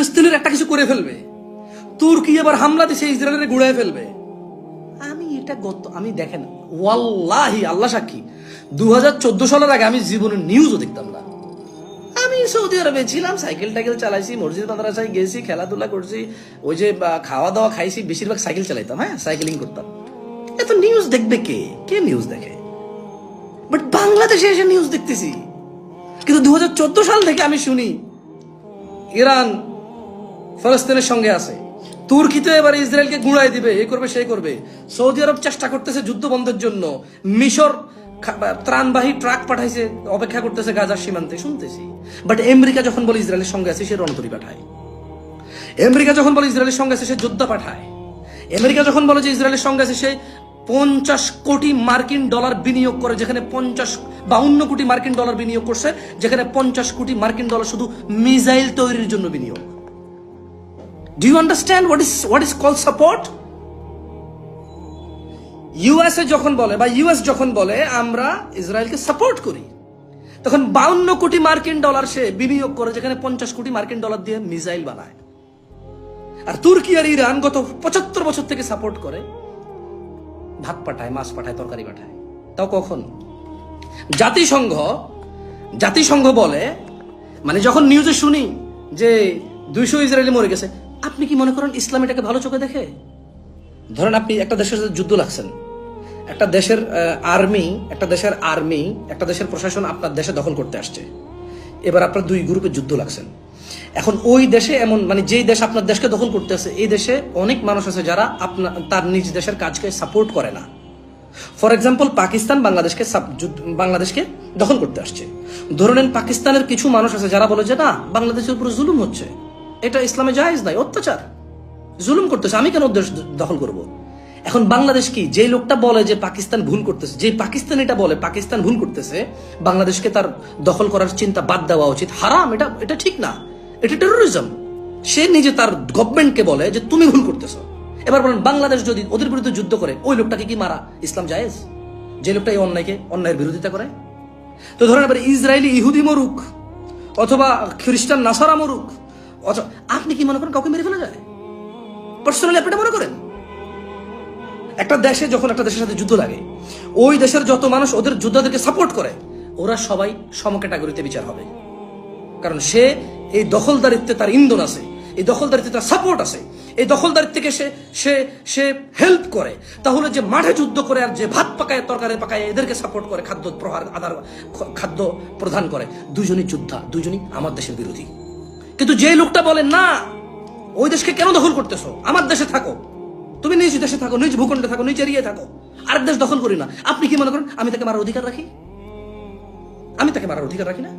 ফিলিস্তিনের একটা কিছু করে ফেলবে। তুর্কি এবার হামলা দিছে, ইসরায়েলের গুড়ায় ফেলবে। আমি এটা গত আমি দেখেন, ওয়াল্লাহি, আল্লাহ সাক্ষী। দুহাজার চোদ্দ সালের আগে আমি জীবনে নিউজও দেখতাম না। আমি সৌদি আরবে ছিলাম, সাইকেল টাইকেল চালাইছি, মসজিদ মাদ্রাসায় গেছি, খেলাধুলা করছি, ওই যে খাওয়া দাওয়া খাইছি, বেশিরভাগ সাইকেল চালাইতাম হ্যাঁ সাইকেলিং করতাম। এত নিউজ দেখবে কে? কে নিউজ দেখে? বাট বাংলাদেশে এসে নিউজ দেখতেছি। কিন্তু দুহাজার চোদ্দ সাল থেকে আমি শুনি, ইরান ফলস্তিনের সঙ্গে আছে। তুর্কিতে এবার ইসরায়েলকে গুঁড়াই দিবে এই করবে সেই করবে। সৌদি আরব চেষ্টা করতেছে যুদ্ধ বন্ধের জন্য। মিশর ত্রাণবাহী ট্রাক পাঠাইছে, অপেক্ষা করতেছে গাজার সীমান্তে, শুনতেছি। বাট আমেরিকা যখন বলে ইসরায়েলের সঙ্গে আছে, সে রণতরী পাঠায়। আমেরিকা যখন বলে ইসরায়েলের সঙ্গে আছে, সে যোদ্ধা পাঠায়। আমেরিকা যখন বলে যে ইসরায়েলের সঙ্গে আছে, সে পঞ্চাশ কোটি মার্কিন ডলার বিনিয়োগ করে, যেখানে পঞ্চাশ, বাউন্ন কোটি মার্কিন ডলার বিনিয়োগ করছে, যেখানে পঞ্চাশ কোটি মার্কিন ডলার শুধু মিসাইল তৈরির জন্য বিনিয়োগ। Do you understand what is what is call support USA যখন বলে বা ইউএস যখন বলে, আমরা ইসরায়েলকে সাপোর্ট করি। তখন বাউন্ন কোটি মার্কিন ডলার সে বিনিয়োগ করে, যেখানে পঞ্চাশ কোটি মার্কিন ডলার দিয়ে মিসাইল বানায়। আর তুর্কি আর ইরান গত পঁচাত্তর বছর থেকে সাপোর্ট করে। ভাত পাঠায়, মাছ পাঠায়, তরকারি পাঠায়। তাও কখন? জাতিসংঘ জাতিসংঘ বলে মানে যখন নিউজে শুনি যে দুইশো ইসরায়েলি মরে গেছে আপনি কি মনে করেন ইসলাম এটাকে ভালো চোখে দেখে? ধরেন আপনি একটা দেশের সাথে যুদ্ধ লাগছেন। একটা দেশের আর্মি একটা দেশের আর্মি একটা দেশের প্রশাসন আপনার দেশে দখল করতে আসছে। এবার আপনার দুই গ্রুপে যুদ্ধ লাগছেন। এখন ওই দেশে এমন মানে যেই দেশ আপনার দেশকে দখল করতে আছে এই দেশে অনেক মানুষ আছে যারা আপনার তার নিজ দেশের কাজকে সাপোর্ট করে না। ফর এক্সাম্পল পাকিস্তান বাংলাদেশকে বাংলাদেশকে দখল করতে আসছে। ধরে নেন পাকিস্তানের কিছু মানুষ আছে যারা বলে যে, না, বাংলাদেশের উপরে জুলুম হচ্ছে। এটা ইসলামে জায়েজ নাই, অত্যাচার। জুলুম করতেছে, আমি কেন দখল করব? এখন বাংলাদেশ কি যে লোকটা বলে যে পাকিস্তান ভুল করতেছে যে পাকিস্তান এটা বলে পাকিস্তান ভুল করতেছে, বাংলাদেশকে তার দখল করার চিন্তা বাদ দেওয়া উচিত। হারাম, এটা এটা ঠিক না। এটা টেরোরিজম সে নিজে তার গভর্নমেন্টকে বলে যে তুমি ভুল করতেছো। এবার বলেন, বাংলাদেশ যদি ওদের বিরুদ্ধে যুদ্ধ করে, ওই লোকটাকে কি মারা? ইসলাম জায়েজ? যে লোকটা এই অন্যায়কে, অন্যায়ের বিরোধিতা করে? তো ধরেন এবার ইসরায়েলি ইহুদি মরুক, অথবা খ্রিস্টান নাসারা মরুক অথবা আপনি কি মনে করেন কাউকে মেরে ফেলা যায়? পার্সোনালি আপনি মনে করেন? একটা দেশে যখন একটা দেশের সাথে যুদ্ধ লাগে, ওই দেশের যত মানুষ ওদের যোদ্ধাদেরকে সাপোর্ট করে, ওরা সবাই সম ক্যাটাগরিতে বিচার হবে। কারণ সে এই দখলদারিত্বে তার ইন্ধন আছে, এই দখলদারিত্বে তার সাপোর্ট আছে, এই দখলদারিত্বকে সে সে সে হেল্প করে। তাহলে যে মাঠে যুদ্ধ করে আর যে ভাত পাকায়, তরকারি পাকায়, এদেরকে সাপোর্ট করে, খাদ্য প্রহার আধার খাদ্য প্রদান করে, দুজনই যোদ্ধা, দুজনই আমার দেশের বিরোধী। কিন্তু যে লোকটা বলে, না, ওই দেশকে কেন দখল করতেছো? আমার দেশে থাকো। তুমি নিজ দেশে থাকো, নিজ ভূখণ্ডে থাকো, নিজ এরিয়ায় থাকো। আরেক দেশ দখল করি না। আপনি কি মনে করেন আমি তাকে মারার অধিকার রাখি? আমি তাকে মারার অধিকার রাখি না?